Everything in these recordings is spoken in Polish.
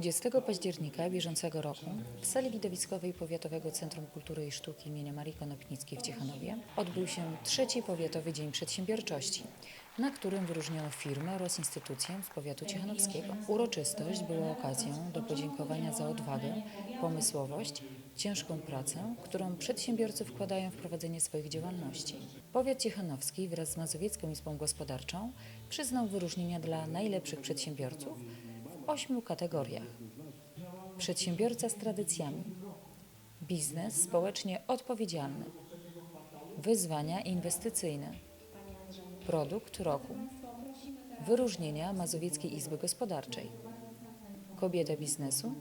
20 października bieżącego roku w sali widowiskowej Powiatowego Centrum Kultury i Sztuki im. Marii Konopnickiej w Ciechanowie odbył się trzeci Powiatowy Dzień Przedsiębiorczości, na którym wyróżniono firmy oraz instytucje z powiatu ciechanowskiego. Uroczystość była okazją do podziękowania za odwagę, pomysłowość, ciężką pracę, którą przedsiębiorcy wkładają w prowadzenie swoich działalności. Powiat ciechanowski wraz z Mazowiecką Izbą Gospodarczą przyznał wyróżnienia dla najlepszych przedsiębiorców ośmiu kategoriach. Przedsiębiorca z tradycjami, biznes społecznie odpowiedzialny, wyzwania inwestycyjne, produkt roku, wyróżnienia Mazowieckiej Izby Gospodarczej, kobieta biznesu,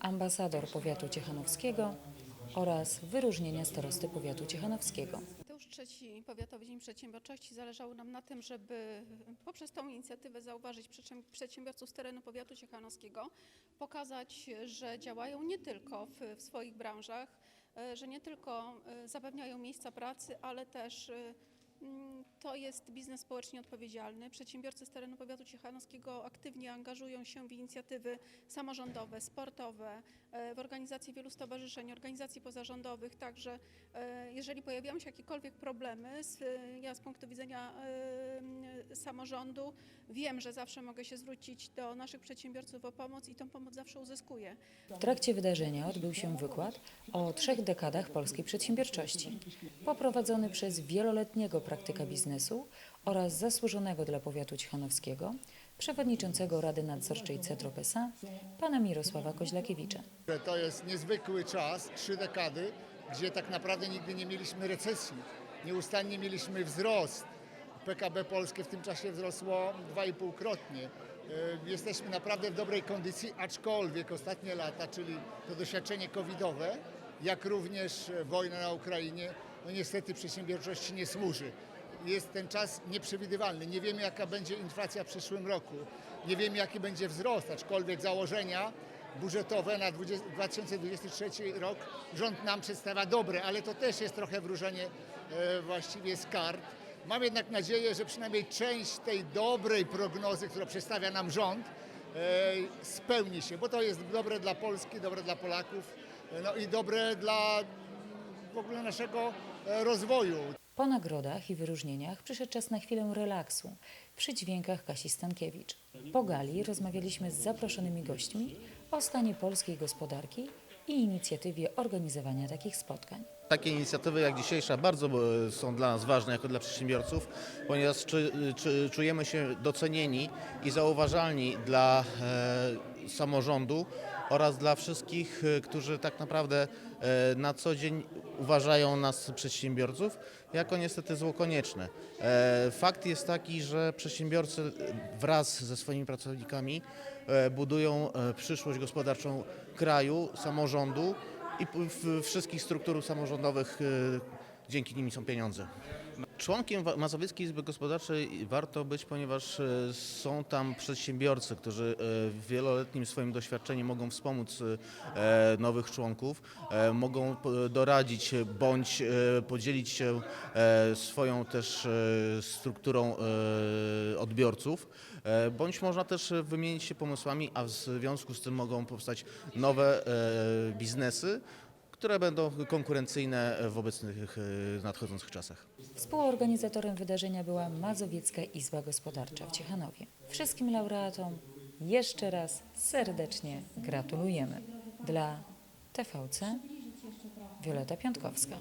ambasador powiatu ciechanowskiego oraz wyróżnienia starosty powiatu ciechanowskiego. Trzeci Powiatowy Dzień Przedsiębiorczości. Zależało nam na tym, żeby poprzez tą inicjatywę zauważyć przedsięb- przedsiębiorców z terenu powiatu ciechanowskiego, pokazać, że działają nie tylko w, w swoich branżach, e, że nie tylko e, zapewniają miejsca pracy, ale też e, to jest biznes społecznie odpowiedzialny. Przedsiębiorcy z terenu powiatu ciechanowskiego aktywnie angażują się w inicjatywy samorządowe, sportowe, e, w organizację wielu stowarzyszeń, organizacji pozarządowych. Także e, jeżeli pojawiają się jakiekolwiek problemy, ja z punktu widzenia e, samorządu wiem, że zawsze mogę się zwrócić do naszych przedsiębiorców o pomoc i tą pomoc zawsze uzyskuję. W trakcie wydarzenia odbył się wykład o trzech dekadach polskiej przedsiębiorczości, poprowadzony przez wieloletniego praktyka biznesu oraz zasłużonego dla powiatu ciechanowskiego, przewodniczącego Rady Nadzorczej Cetro SA, pana Mirosława Koźlakiewicza. To jest niezwykły czas, trzy dekady, gdzie tak naprawdę nigdy nie mieliśmy recesji. Nieustannie mieliśmy wzrost. PKB polskie w tym czasie wzrosło 2,5-krotnie. E, Jesteśmy naprawdę w dobrej kondycji, aczkolwiek ostatnie lata, czyli to doświadczenie covidowe, jak również wojna na Ukrainie, no niestety przedsiębiorczości nie służy. Jest ten czas nieprzewidywalny. Nie wiemy, jaka będzie inflacja w przyszłym roku. Nie wiemy, jaki będzie wzrost, aczkolwiek założenia budżetowe na 20, 2023 rok rząd nam przedstawia dobre, ale to też jest trochę wróżenie e, właściwie z kart. Mam jednak nadzieję, że przynajmniej część tej dobrej prognozy, którą przedstawia nam rząd, e, spełni się, bo to jest dobre dla Polski, dobre dla Polaków, e, no i dobre dla w ogóle naszego e, rozwoju. Po nagrodach i wyróżnieniach przyszedł czas na chwilę relaksu przy dźwiękach Kasi Stankiewicz. Po gali rozmawialiśmy z zaproszonymi gośćmi o stanie polskiej gospodarki i inicjatywie organizowania takich spotkań. Takie inicjatywy jak dzisiejsza bardzo e, są dla nas ważne jako dla przedsiębiorców, ponieważ czy, czujemy się docenieni i zauważalni dla e, samorządu oraz dla wszystkich, e, którzy tak naprawdę e, na co dzień uważają nas przedsiębiorców jako niestety zło konieczne. E, fakt jest taki, że przedsiębiorcy wraz ze swoimi pracownikami budują przyszłość gospodarczą kraju, samorządu i wszystkich struktur samorządowych dzięki nimi są pieniądze. Członkiem Mazowieckiej Izby Gospodarczej warto być, ponieważ y, są tam przedsiębiorcy, którzy w wieloletnim swoim doświadczeniu mogą wspomóc e, nowych członków, e, mogą doradzić bądź podzielić się e, swoją też e, strukturą e, odbiorców, e, bądź można też wymienić się pomysłami, a w związku z tym mogą powstać nowe e, biznesy, które będą konkurencyjne w obecnych e, nadchodzących czasach. Współorganizatorem wydarzenia była Mazowiecka Izba Gospodarcza w Ciechanowie. Wszystkim laureatom jeszcze raz serdecznie gratulujemy. Dla TVC Wioleta Piątkowska.